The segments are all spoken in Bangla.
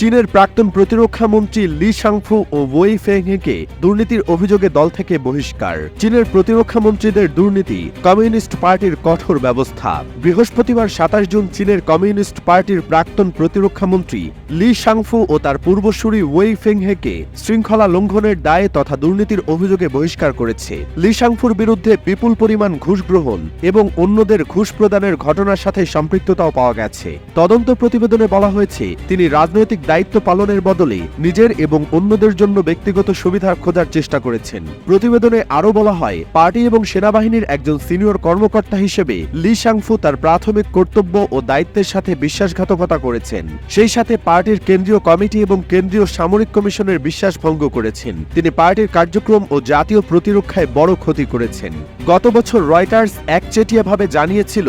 চীনের প্রাক্তন প্রতিরক্ষা মন্ত্রী লি সাংফু ও ওয়েই ফেংহেকে দুর্নীতির অভিযোগে দল থেকে বহিষ্কার। চীনের প্রতিরক্ষা মন্ত্রীদের দুর্নীতি, কমিউনিস্ট পার্টির কঠোর ব্যবস্থা। বৃহস্পতিবার সাতাশ জুন চীনের কমিউনিস্ট পার্টির প্রাক্তন প্রতিরক্ষা মন্ত্রী লি সাংফু ও তার পূর্বসূরি ওয়েই ফেংহেকে শৃঙ্খলা লঙ্ঘনের দায়ে তথা দুর্নীতির অভিযোগে বহিষ্কার করেছে। লি সাংফুর বিরুদ্ধে বিপুল পরিমাণ ঘুষ গ্রহণ এবং অন্যদের ঘুষ প্রদানের ঘটনার সাথে সম্পৃক্ততাও পাওয়া গেছে। তদন্ত প্রতিবেদনে বলা হয়েছে, তিনি রাজনৈতিক দায়িত্ব পালনের বদলে নিজের এবং অন্যদের জন্য ব্যক্তিগত সুবিধা খোঁজার চেষ্টা করেছেন। প্রতিবেদনে আরও বলা হয়, পার্টি এবং সেনাবাহিনীর একজন সিনিয়র কর্মকর্তা হিসেবে লি সাংফু তার প্রাথমিক কর্তব্য ও দায়িত্বের সাথে বিশ্বাসঘাতকতা করেছেন। সেই সাথে পার্টির কেন্দ্রীয় কমিটি এবং কেন্দ্রীয় সামরিক কমিশনের বিশ্বাস ভঙ্গ করেছেন। তিনি পার্টির কার্যক্রম ও জাতীয় প্রতিরক্ষায় বড় ক্ষতি করেছেন। গত বছর রয়টার্স একচেটিয়াভাবে জানিয়েছিল,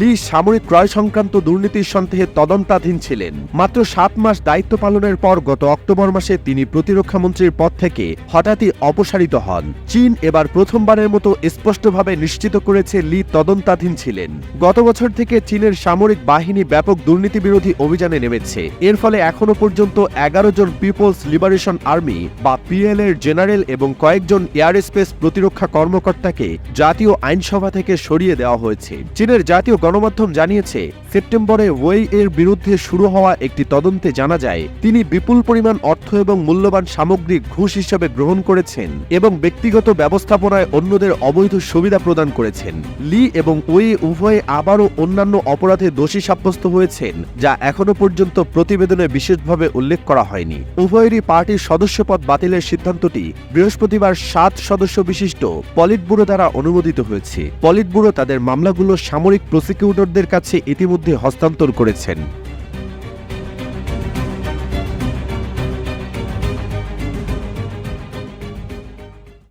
লি সামরিক ক্রয় সংক্রান্ত দুর্নীতির সন্দেহে তদন্তাধীন ছিলেন। মাত্র সাত মাস দায়িত্ব পালনের পর গত অক্টোবর মাসে তিনি প্রতিরক্ষা মন্ত্রীর পদ থেকে হঠাৎই অপসারিত হন। চীন এবার প্রথমবারের মতো স্পষ্টভাবে নিশ্চিত করেছে লি তদন্তাধীন ছিলেন। গত বছর থেকে চীনের সামরিক বাহিনী ব্যাপক দুর্নীতি বিরোধী অভিযানে নেমেছে। এর ফলে এখনও পর্যন্ত এগারো জন পিপলস লিবারেশন আর্মি বা পিএল এর জেনারেল এবং কয়েকজন এয়ার স্পেস প্রতিরক্ষা কর্মকর্তাকে জাতীয় আইনসভা থেকে সরিয়ে দেওয়া হয়েছে। চীনের জাতীয় গণমাধ্যম জানিয়েছে, সেপ্টেম্বরে ওয়েই এর বিরুদ্ধে শুরু হওয়া একটি তদন্তে জানা যায় তিনি বিপুল পরিমাণ অর্থ এবং মূল্যবান সামগ্রী ঘুষ হিসেবে গ্রহণ করেছেন এবং ব্যক্তিগত ব্যবস্থাপনায় অন্যদের অবৈধ সুবিধা প্রদান করেছেন। লি এবং ওয়ে উভয়ে আবারও অন্যান্য অপরাধে দোষী সাব্যস্ত হয়েছেন, যা এখনও পর্যন্ত প্রতিবেদনে বিশেষভাবে উল্লেখ করা হয়নি। উভয়েরই পার্টির সদস্যপদ বাতিলের সিদ্ধান্তটি বৃহস্পতিবার সাত সদস্য বিশিষ্ট পলিট ব্যুরো দ্বারা অনুমোদিত হয়েছে। পলিট ব্যুরো তাদের মামলাগুলো সামরিক প্রসিকিউটরদের কাছে ইতিমধ্যে হস্তান্তর করেছেন।